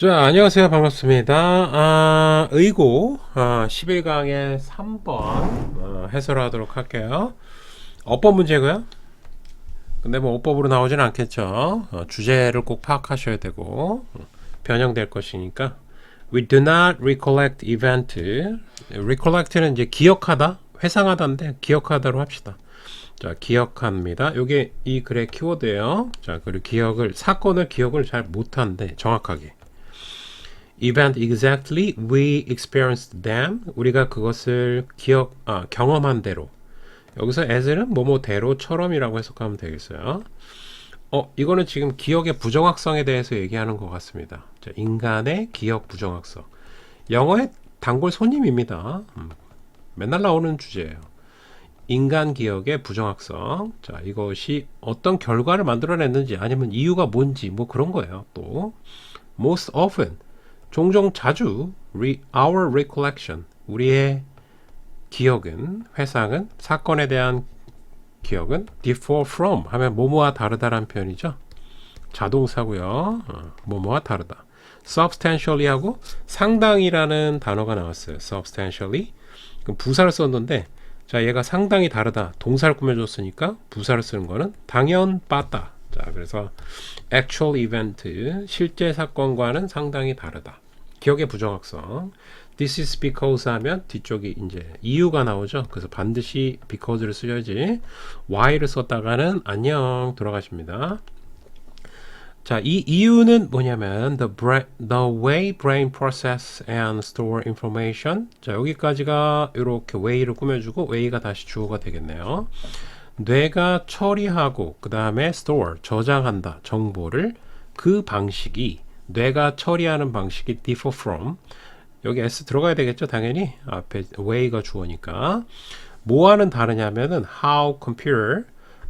자, 안녕하세요. 반갑습니다. 아, 의고 아, 11강의 3번 어, 해설하도록 할게요. 어법 문제고요. 근데 뭐 어법으로 나오진 않겠죠. 어, 주제를 꼭 파악하셔야 되고 어, 변형될 것이니까. We do not recollect event. recollect는 이제 기억하다, 회상하다인데 기억하다로 합시다. 자, 기억합니다. 요게 이 글의 키워드예요. 자, 그리고 기억을 사건을 기억을 잘 못하는데 정확하게. Event exactly we experienced them 우리가 그것을 기억 아, 경험한 대로 여기서 as는 뭐뭐대로처럼이라고 해석하면 되겠어요. 어 이거는 지금 기억의 부정확성에 대해서 얘기하는 것 같습니다. 자, 인간의 기억 부정확성 영어의 단골 손님입니다. 음, 맨날 나오는 주제예요. 인간 기억의 부정확성. 자, 이것이 어떤 결과를 만들어냈는지 아니면 이유가 뭔지 뭐 그런 거예요. 또 most often 종종 자주 re, our recollection 우리의 기억은 회상은 사건에 대한 기억은 differ from 하면 뭐뭐와 다르다라는 표현이죠. 자동사고요. 어, 뭐뭐와 다르다. substantially 하고 상당이라는 단어가 나왔어요. substantially. 그럼 부사를 썼는데 자 얘가 상당히 다르다. 동사를 꾸며줬으니까 부사를 쓰는 거는 당연 빠다. 자 그래서 actual event 실제 사건과는 상당히 다르다. 기억의 부정확성. This is because 하면 뒤쪽이 이제 이유가 나오죠. 그래서 반드시 because를 쓰셔야지 why를 썼다가는 안녕 돌아가십니다. 자, 이 이유는 뭐냐면 the, brain, the way brain process and store information. 자, 여기까지가 이렇게 way를 꾸며주고 way가 다시 주어가 되겠네요. 뇌가 처리하고 그 다음에 store 저장한다 정보를 그 방식이 뇌가 처리하는 방식이 differ from. 여기 s 들어가야 되겠죠 당연히? 앞에 way가 주어니까. 뭐와는 다르냐면은 how computer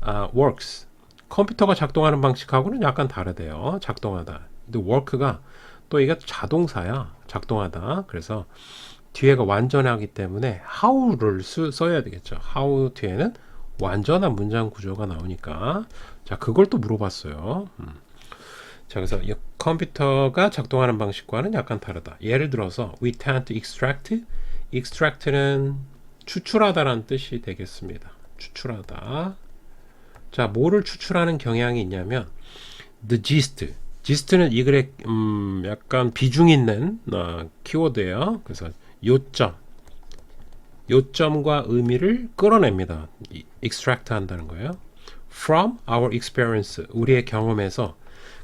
uh, works. 컴퓨터가 작동하는 방식하고는 약간 다르대요. 작동하다. 근데 work가 또 이게 자동사야. 작동하다. 그래서 뒤에가 완전하기 때문에 how를 쓰, 써야 되겠죠. how 뒤에는 완전한 문장 구조가 나오니까. 자 그걸 또 물어봤어요. 음. 자 그래서 이 컴퓨터가 작동하는 방식과는 약간 다르다. 예를 들어서 we tend to extract. extract는 추출하다라는 뜻이 되겠습니다. 추출하다. 자 뭐를 추출하는 경향이 있냐면 the gist. gist는 이 글에 음, 약간 비중 있는 어, 키워드예요. 그래서 요점 요점과 의미를 끌어냅니다. extract 한다는 거예요. from our experience 우리의 경험에서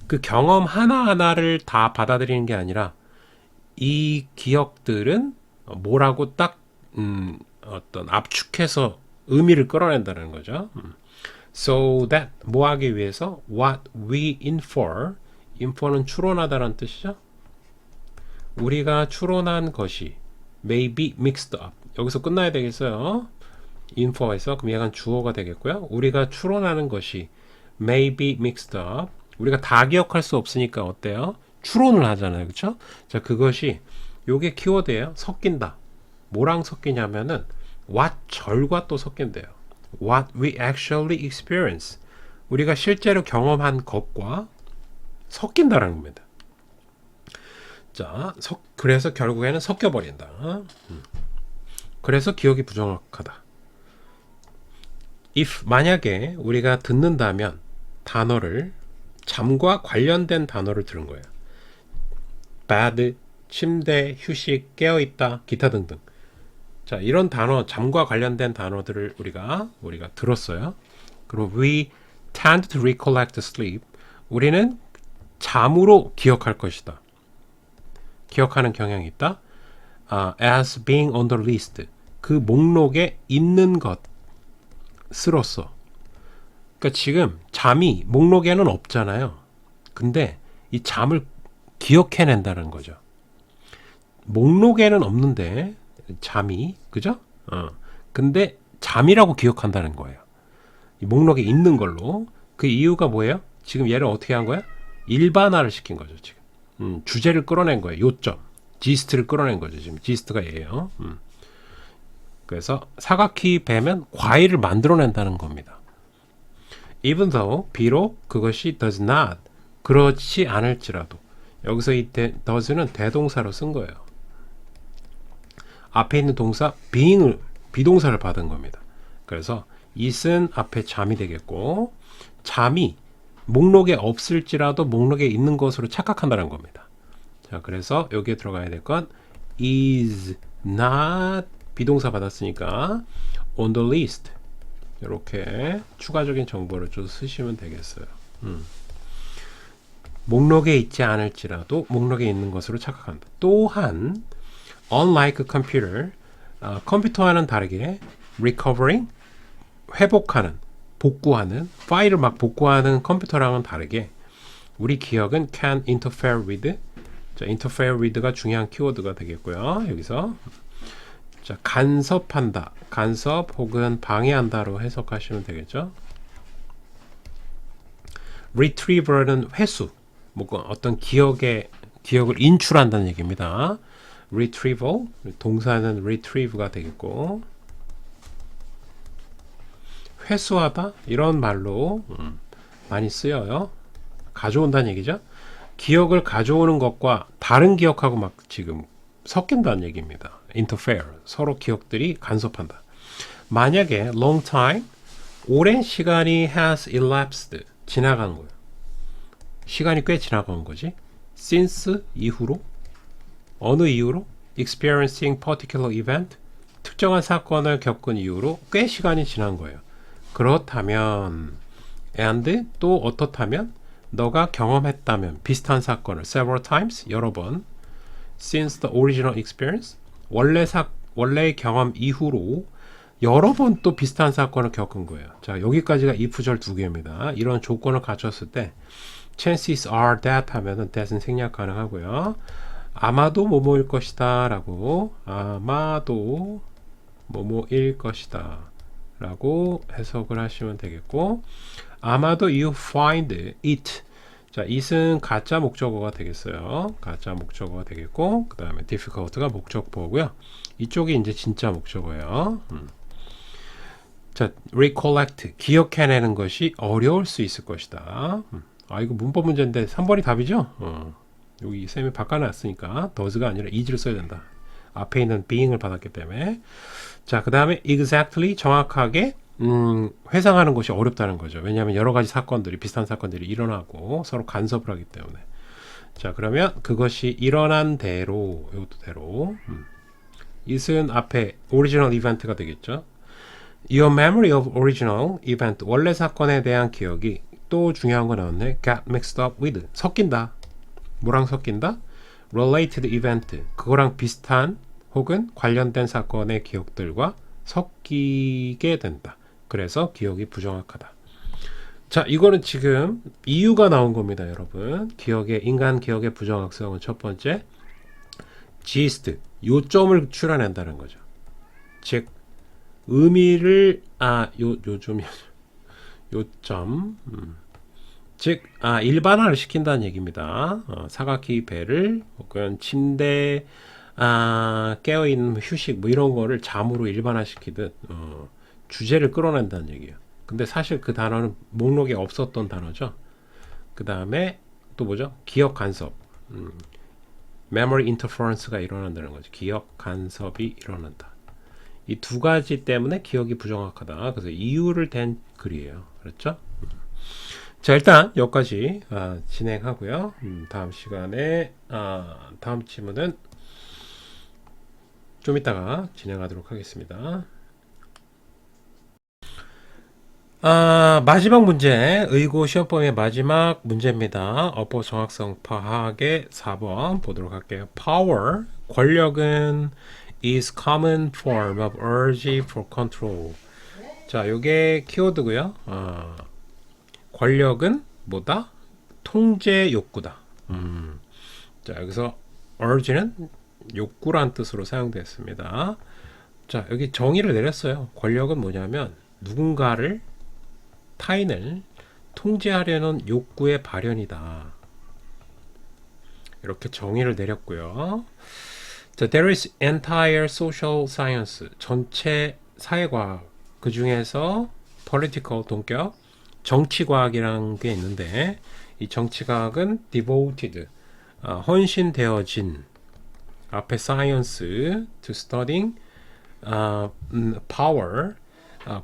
그 경험 하나하나를 다 받아들이는 게 아니라 이 기억들은 뭐라고 딱 음, 어떤 압축해서 의미를 끌어낸다는 거죠. 음. So that 뭐 하기 위해서 what we infer infer는 추론하다라는 뜻이죠. 우리가 추론한 것이 may be mixed up 여기서 끝나야 되겠어요. infer에서 그럼 얘가 주어가 되겠고요. 우리가 추론하는 것이 may be mixed up. 우리가 다 기억할 수 없으니까 어때요? 추론을 하잖아요. 그렇죠? 자, 그것이 요게 키워드예요. 섞인다. 뭐랑 섞이냐면은 what 절과 또 섞인대요. what we actually experience. 우리가 실제로 경험한 것과 섞인다라는 겁니다. 자, 석, 그래서 결국에는 섞여 버린다. 음. 그래서 기억이 부정확하다. if 만약에 우리가 듣는다면 단어를 잠과 관련된 단어를 들은 거예요. bad, 침대, 휴식, 깨어 있다, 기타 등등. 자, 이런 단어, 잠과 관련된 단어들을 우리가 우리가 들었어요. 그리고 we tend to recollect sleep. 우리는 잠으로 기억할 것이다. 기억하는 경향이 있다. Uh, as being on the list. 그 목록에 있는 것으로서. 그러니까 지금 잠이 목록에는 없잖아요. 근데 이 잠을 기억해낸다는 거죠. 목록에는 없는데 잠이 그죠? 어. 근데 잠이라고 기억한다는 거예요. 이 목록에 있는 걸로 그 이유가 뭐예요? 지금 얘를 어떻게 한 거야? 일반화를 시킨 거죠 지금. 음, 주제를 끌어낸 거예요. 요점. 지스트를 끌어낸 거죠 지금. 지스트가 얘예요. 음. 그래서 사각키 배면 과일을 만들어낸다는 겁니다. even though 비록 그것이 does not 그렇지 않을지라도 여기서 이 대, does는 대동사로 쓴 거예요. 앞에 있는 동사 being을 비동사를 받은 겁니다. 그래서 it은 앞에 잠이 되겠고 잠이 목록에 없을지라도 목록에 있는 것으로 착각한다는 겁니다. 자, 그래서 여기에 들어가야 될 건 is not 비동사 받았으니까 on the list 이렇게 추가적인 정보를 좀 쓰시면 되겠어요. 음. 목록에 있지 않을지라도 목록에 있는 것으로 착각한다. 또한 unlike computer 어, 컴퓨터와는 다르게 recovering 회복하는 복구하는 파일을 막 복구하는 컴퓨터랑은 다르게 우리 기억은 can interfere with 자, interfere with가 중요한 키워드가 되겠고요. 여기서 자, 간섭한다. 간섭 혹은 방해한다로 해석하시면 되겠죠. retriever는 회수, 뭐 어떤 기억의 기억을 인출한다는 얘기입니다. retrieval 동사는 retrieve가 되겠고 회수하다 이런 말로 음, 많이 쓰여요. 가져온다는 얘기죠. 기억을 가져오는 것과 다른 기억하고 막 지금 섞인다는 얘기입니다. Interfere 서로 기억들이 간섭한다. 만약에 long time 오랜 시간이 has elapsed 지나간 거예요. 시간이 꽤 지나간 거지. since 이후로 어느 이후로 experiencing particular event 특정한 사건을 겪은 이후로 꽤 시간이 지난 거예요. 그렇다면 and 또 어떻다면 너가 경험했다면 비슷한 사건을 several times 여러 번 since the original experience 원래 사 원래의 경험 이후로 여러 번 또 비슷한 사건을 겪은 거예요. 자 여기까지가 if절 두 개입니다. 이런 조건을 갖췄을 때 chances are that 하면은 that은 생략 가능하고요. 아마도 뭐뭐일 것이다 라고 아마도 뭐뭐일 것이다 라고 해석을 하시면 되겠고 아마도 you find it 자, it은 가짜 목적어가 되겠어요. 가짜 목적어가 되겠고 그 다음에 difficult가 목적보고요. 이쪽이 이제 진짜 목적어예요. 음. 자, recollect 기억해내는 것이 어려울 수 있을 것이다. 음. 아 이거 문법 문제인데 3번이 답이죠? 어. 여기 쌤이 바꿔놨으니까 does가 아니라 is를 써야 된다. 앞에 있는 being을 받았기 때문에 자, 그 다음에 exactly 정확하게 음, 회상하는 것이 어렵다는 거죠. 왜냐하면 여러 가지 사건들이 비슷한 사건들이 일어나고 서로 간섭을 하기 때문에. 자, 그러면 그것이 일어난 대로 이것도 대로 음. it은 앞에 original event가 되겠죠. Your memory of original event 원래 사건에 대한 기억이 또 중요한 거 나왔네. Got mixed up with 섞인다. 뭐랑 섞인다? Related event 그거랑 비슷한 혹은 관련된 사건의 기억들과 섞이게 된다. 그래서 기억이 부정확하다. 자, 이거는 지금 이유가 나온 겁니다, 여러분. 기억의 인간 기억의 부정확성은 첫 번째 gist 요점을 출하낸다는 거죠. 즉 의미를 아, 요 요점 요점 음. 즉, 아, 일반화를 시킨다는 얘기입니다. 어, 사각기 배를 혹은 침대 아, 깨어 있는 휴식 뭐 이런 거를 잠으로 일반화시키듯 어, 주제를 끌어낸다는 얘기예요. 근데 사실 그 단어는 목록에 없었던 단어죠. 그 다음에 또 뭐죠? 기억 간섭. 음, memory interference가 일어난다는 거죠. 기억 간섭이 일어난다. 이 두 가지 때문에 기억이 부정확하다. 그래서 이유를 댄 글이에요. 그렇죠? 자 일단 여기까지 아, 진행하고요. 음, 다음 시간에 아, 다음 질문은 좀 이따가 진행하도록 하겠습니다. 아, 마지막 문제, 의고 시험범의 마지막 문제입니다. 어법 정확성 파악의 4번 보도록 할게요. Power, 권력은 is common form of urge for control. 자, 요게 키워드고요. 아, 권력은 뭐다? 통제 욕구다. 음. 자, 여기서 urge는 욕구란 뜻으로 사용됐습니다. 자, 여기 정의를 내렸어요. 권력은 뭐냐면 누군가를 타인을 통제하려는 욕구의 발현이다. 이렇게 정의를 내렸고요. 자, there is entire social science. 전체 사회과학. 그 중에서 political 동격 정치과학이라는 게 있는데 이 정치과학은 devoted 아, 헌신되어진 앞에 science to studying 아, 음, power 아,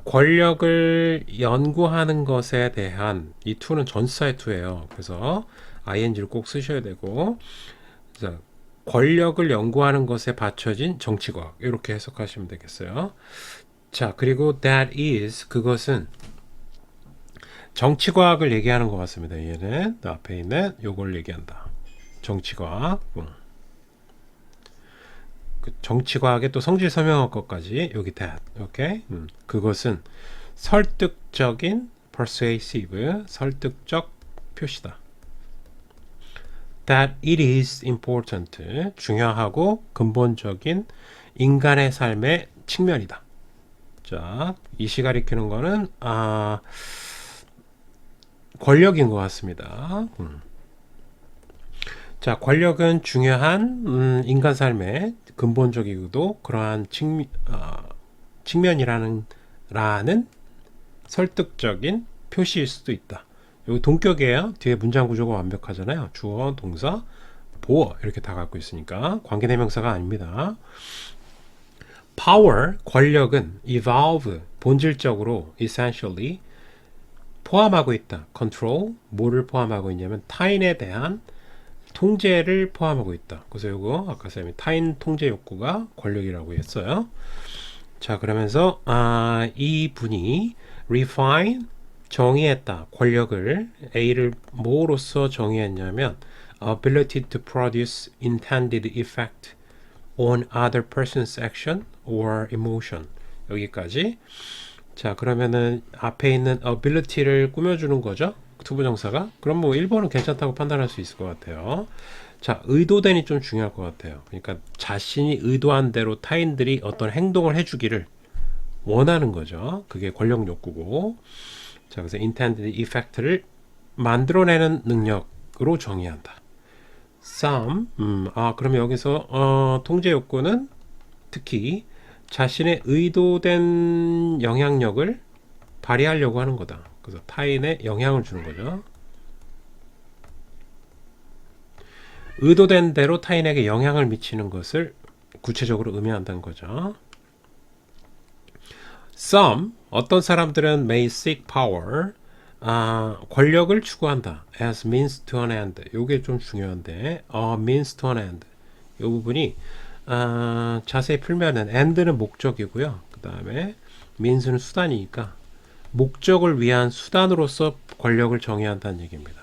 권력을 연구하는 것에 대한 이 to는 전치사의 to예요. 그래서 ing를 꼭 쓰셔야 되고 자, 권력을 연구하는 것에 받쳐진 정치과학 이렇게 해석하시면 되겠어요. 자 그리고 that is 그것은 정치과학을 얘기하는 것 같습니다. 얘는 앞에 있는 요걸 얘기한다. 정치과학. 음. 그 정치과학의 또 성질 설명할 것까지 여기 that. 오케이. 음. 그것은 설득적인 persuasive 설득적 표시다. That it is important 중요하고 근본적인 인간의 삶의 측면이다. 자, 이 시 가리키는 거는 아 권력인 것 같습니다. 음. 자, 권력은 중요한 음, 인간 삶의 근본적이고도 그러한 측, 어, 측면이라는 라는 설득적인 표시일 수도 있다. 여기 동격이에요. 뒤에 문장 구조가 완벽하잖아요. 주어, 동사, 보어 이렇게 다 갖고 있으니까 관계대명사가 아닙니다. power 권력은 evolve 본질적으로 essentially 포함하고 있다. control 뭐를 포함하고 있냐면 타인에 대한 통제를 포함하고 있다. 그래서 이거 아까 쌤이 타인 통제 욕구가 권력이라고 했어요. 자 그러면서 아, 이 분이 refine 정의했다. 권력을 A를 뭐로서 정의했냐면 ability to produce intended effect on other person's action or emotion 여기까지 자 그러면은 앞에 있는 ability를 꾸며주는 거죠 투부 정사가? 그럼 뭐 1번은 괜찮다고 판단할 수 있을 것 같아요. 자 의도된이 좀 중요할 것 같아요. 그러니까 자신이 의도한 대로 타인들이 어떤 행동을 해주기를 원하는 거죠. 그게 권력 욕구고. 자 그래서 intended effect를 만들어내는 능력으로 정의한다. Some 음, 아 그럼 여기서 어, 통제 욕구는 특히 자신의 의도된 영향력을 발휘하려고 하는 거다. 그래서 타인에 영향을 주는 거죠. 의도된 대로 타인에게 영향을 미치는 것을 구체적으로 의미한다는 거죠. Some 어떤 사람들은 may seek power 아, 권력을 추구한다. as means to an end. 요게 좀 중요한데, 어, means to an end. 이 부분이 아, 자세히 풀면은 end는 목적이고요. 그 다음에 means는 수단이니까 목적을 위한 수단으로서 권력을 정의한다는 얘기입니다.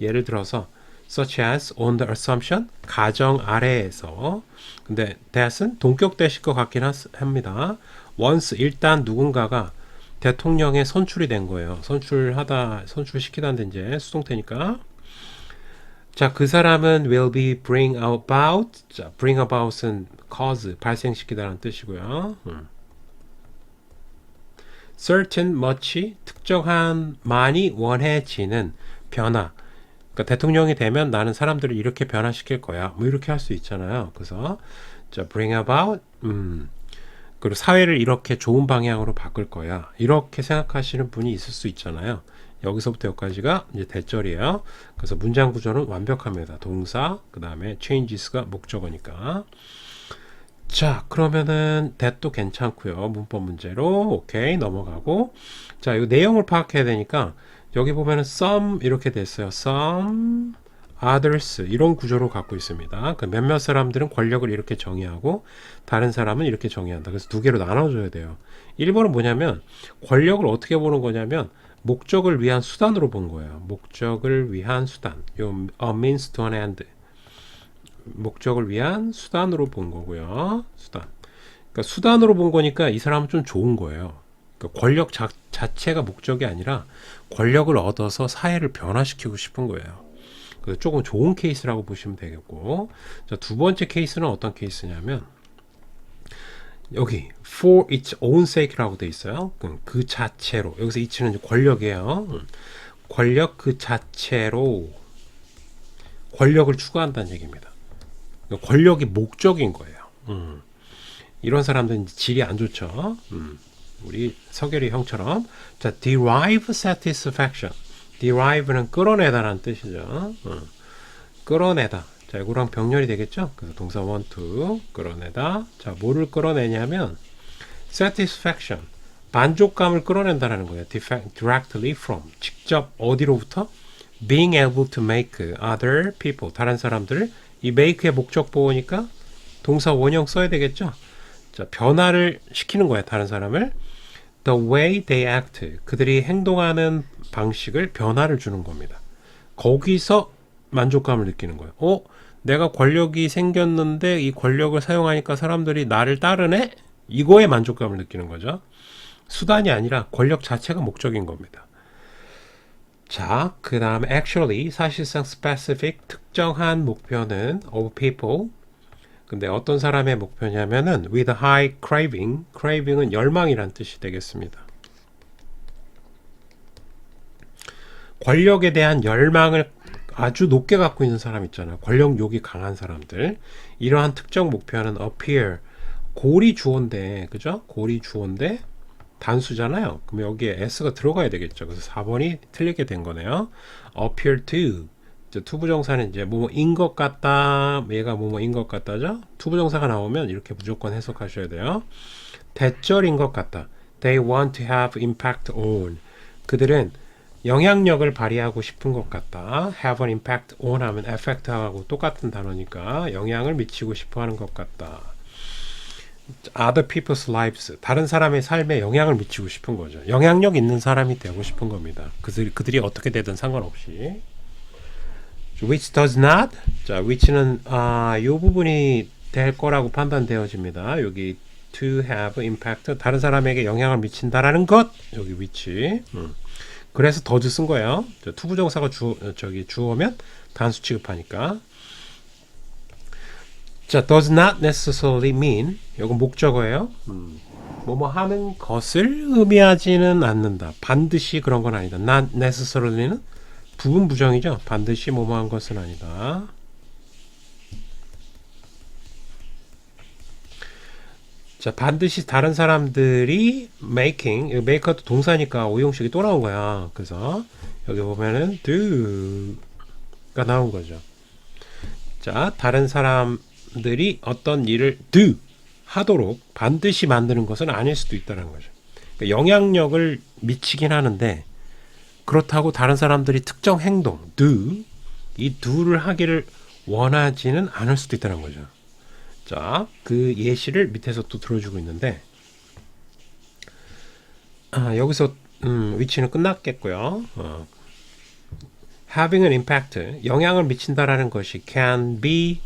예를 들어서 such as on the assumption 가정 아래에서 근데 that은 동격되실 것 같긴 하, 합니다. once 일단 누군가가 대통령에 선출이 된 거예요. 선출하다 선출시키다는 이제 수동태니까 자, 그 사람은 will be bring about. 자, bring about은 cause 발생시키다라는 뜻이고요. 음. Certain much 특정한 많이 원해지는 변화. 그러니까 대통령이 되면 나는 사람들을 이렇게 변화시킬 거야. 뭐 이렇게 할 수 있잖아요. 그래서 자, bring about 음. 그리고 사회를 이렇게 좋은 방향으로 바꿀 거야. 이렇게 생각하시는 분이 있을 수 있잖아요. 여기서부터 여기까지가 이제 대절이에요. 그래서 문장 구조는 완벽합니다. 동사, 그 다음에 changes가 목적어니까. 자, 그러면은 that도 괜찮고요. 문법 문제로 오케이 넘어가고 자, 이 내용을 파악해야 되니까 여기 보면은 some 이렇게 됐어요. some others 이런 구조로 갖고 있습니다. 그 몇몇 사람들은 권력을 이렇게 정의하고 다른 사람은 이렇게 정의한다. 그래서 두 개로 나눠줘야 돼요. 1번은 뭐냐면 권력을 어떻게 보는 거냐면 목적을 위한 수단으로 본 거예요. 목적을 위한 수단. 요 a means to an end. 목적을 위한 수단으로 본 거고요. 수단. 그러니까 수단으로 본 거니까 이 사람은 좀 좋은 거예요. 그러니까 권력 자, 자체가 목적이 아니라 권력을 얻어서 사회를 변화시키고 싶은 거예요. 그래서 조금 좋은 케이스라고 보시면 되겠고, 자, 두 번째 케이스는 어떤 케이스냐면 여기 for its own sake라고 돼 있어요. 그 자체로 여기서 이치는 권력이에요. 음. 권력 그 자체로 권력을 추구한다는 얘기입니다. 권력이 목적인 거예요. 음. 이런 사람들은 질이 안 좋죠. 음. 우리 서결이 형처럼 자 derive satisfaction, derive는 끌어내다라는 뜻이죠. 음. 끌어내다. 자 자, 이거랑 병렬이 되겠죠? 그래서 동사 want to 끌어내다. 자, 뭐를 끌어내냐면 satisfaction 만족감을 끌어낸다라는 거예요. Directly from 직접 어디로부터 being able to make other people 다른 사람들을 이 make의 목적 보호니까 동사 원형 써야 되겠죠? 자, 변화를 시키는 거야, 다른 사람을. The way they act. 그들이 행동하는 방식을 변화를 주는 겁니다. 거기서 만족감을 느끼는 거예요. 어? 내가 권력이 생겼는데 이 권력을 사용하니까 사람들이 나를 따르네? 이거에 만족감을 느끼는 거죠. 수단이 아니라 권력 자체가 목적인 겁니다. 자, 그 다음에 actually 사실상 specific 특정한 목표는 of people 근데 어떤 사람의 목표냐면은 with high craving, craving은 열망이란 뜻이 되겠습니다. 권력에 대한 열망을 아주 높게 갖고 있는 사람 있잖아요. 권력욕이 강한 사람들. 이러한 특정 목표는 appear 고리 주어인데, 그죠? 고리 주어인데 단수잖아요. 그럼 여기에 s가 들어가야 되겠죠. 그래서 4번이 틀리게 된 거네요. appear to 투부정사는 이제 뭐뭐인 것 같다. 얘가 뭐뭐인 것 같다죠. 투부정사가 나오면 이렇게 무조건 해석하셔야 돼요. 대절인 것 같다. They want to have impact on. 그들은 영향력을 발휘하고 싶은 것 같다. have an impact on 하면 effect하고 똑같은 단어니까 영향을 미치고 싶어 하는 것 같다. Other people's lives. 다른 사람의 삶에 영향을 미치고 싶은 거죠. 영향력 있는 사람이 되고 싶은 겁니다. 그들, 그들이 어떻게 되든 상관없이. which does not. 자, which는 아, 요 부분이 될 거라고 판단되어집니다. 여기 to have impact 다른 사람에게 영향을 미친다라는 것 여기 which. 음. 그래서 does 쓴 거예요. 저 투부정사가 주 저기 주어면 단수 취급하니까. 자, does not necessarily mean 이건 목적어예요. 음. 뭐뭐 하는 것을 의미하지는 않는다. 반드시 그런 건 아니다. not necessarily,는 부분 부정이죠. 반드시 뭐뭐 한 것은 아니다. 자, 반드시 다른 사람들이 making, maker도 동사니까 오형식이 또 나온 거야. 그래서 여기 보면은 do가 나온 거죠. 자, 다른 사람 들이 어떤 일을 do 하도록 반드시 만드는 것은 아닐 수도 있다는 거죠. 그러니까 영향력을 미치긴 하는데 그렇다고 다른 사람들이 특정 행동 do 이 do를 하기를 원하지는 않을 수도 있다는 거죠. 자, 그 예시를 밑에서 또 들어주고 있는데 아, 여기서 음, 위치는 끝났겠고요. 어, having an impact 영향을 미친다라는 것이 can be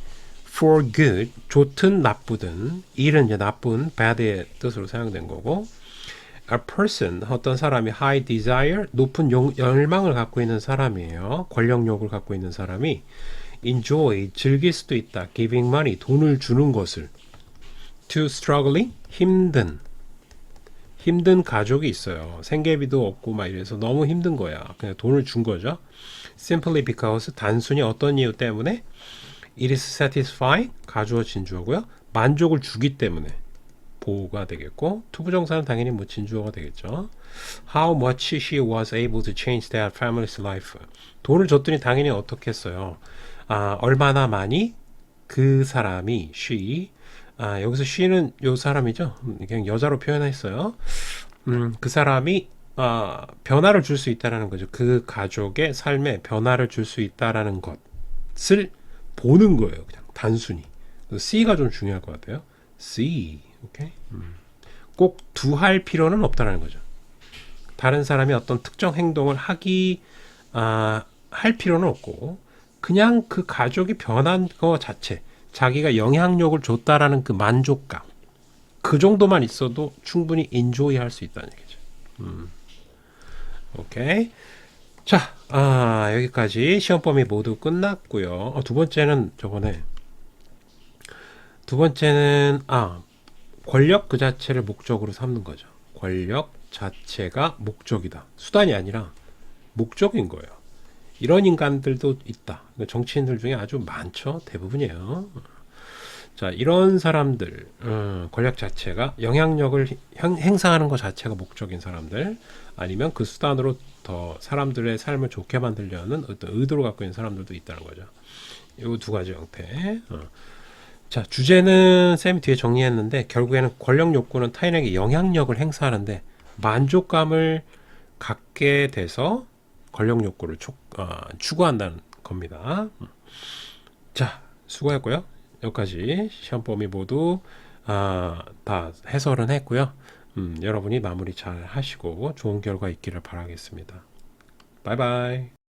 for good 좋든 나쁘든 일은 이제 나쁜 bad의 뜻으로 사용된 거고 a person 어떤 사람이 high desire 높은 용, 열망을 갖고 있는 사람이에요. 권력욕을 갖고 있는 사람이 enjoy 즐길 수도 있다. giving money 돈을 주는 것을 to struggling 힘든 힘든 가족이 있어요. 생계비도 없고 막 이래서 너무 힘든 거야. 그냥 돈을 준 거죠. simply because 단순히 어떤 이유 때문에 it is satisfying 가주어 진주어고요. 만족을 주기 때문에 보호가 되겠고 투부정사는 당연히 뭐 진주어가 되겠죠. How much she was able to change their family's life. 돈을 줬더니 당연히 어떻게 했어요. 아, 얼마나 많이 그 사람이 she 아, 여기서 she는 요 사람이죠. 그냥 여자로 표현했어요. 음, 그 사람이 아, 변화를 줄 수 있다라는 거죠. 그 가족의 삶에 변화를 줄 수 있다라는 것을 보는 거예요. 그냥 단순히. C가 좀 중요할 것 같아요. C. 오케이. 음. 꼭 두 할 필요는 없다라는 거죠. 다른 사람이 어떤 특정 행동을 하기 아, 할 필요는 없고 그냥 그 가족이 변한 거 자체, 자기가 영향력을 줬다라는 그 만족감, 그 정도만 있어도 충분히 인조이 할 수 있다는 얘기죠. 음. 오케이. 자, 아, 여기까지 시험 범위 모두 끝났고요. 어, 두 번째는 저번에 두 번째는 아 권력 그 자체를 목적으로 삼는 거죠. 권력 자체가 목적이다. 수단이 아니라 목적인 거예요. 이런 인간들도 있다. 정치인들 중에 아주 많죠. 대부분이에요. 자, 이런 사람들, 어, 권력 자체가 영향력을 행, 행사하는 것 자체가 목적인 사람들, 아니면 그 수단으로 더 사람들의 삶을 좋게 만들려는 어떤 의도를 갖고 있는 사람들도 있다는 거죠. 요두 가지 형태. 어. 자, 주제는 쌤이 뒤에 정리했는데 결국에는 권력 욕구는 타인에게 영향력을 행사하는데 만족감을 갖게 돼서 권력 욕구를 촉, 어, 추구한다는 겁니다. 음. 자, 수고했고요. 여기까지 시험 범위 모두 아, 다 해설은 했고요. 음, 여러분이 마무리 잘 하시고 좋은 결과 있기를 바라겠습니다. 바이바이.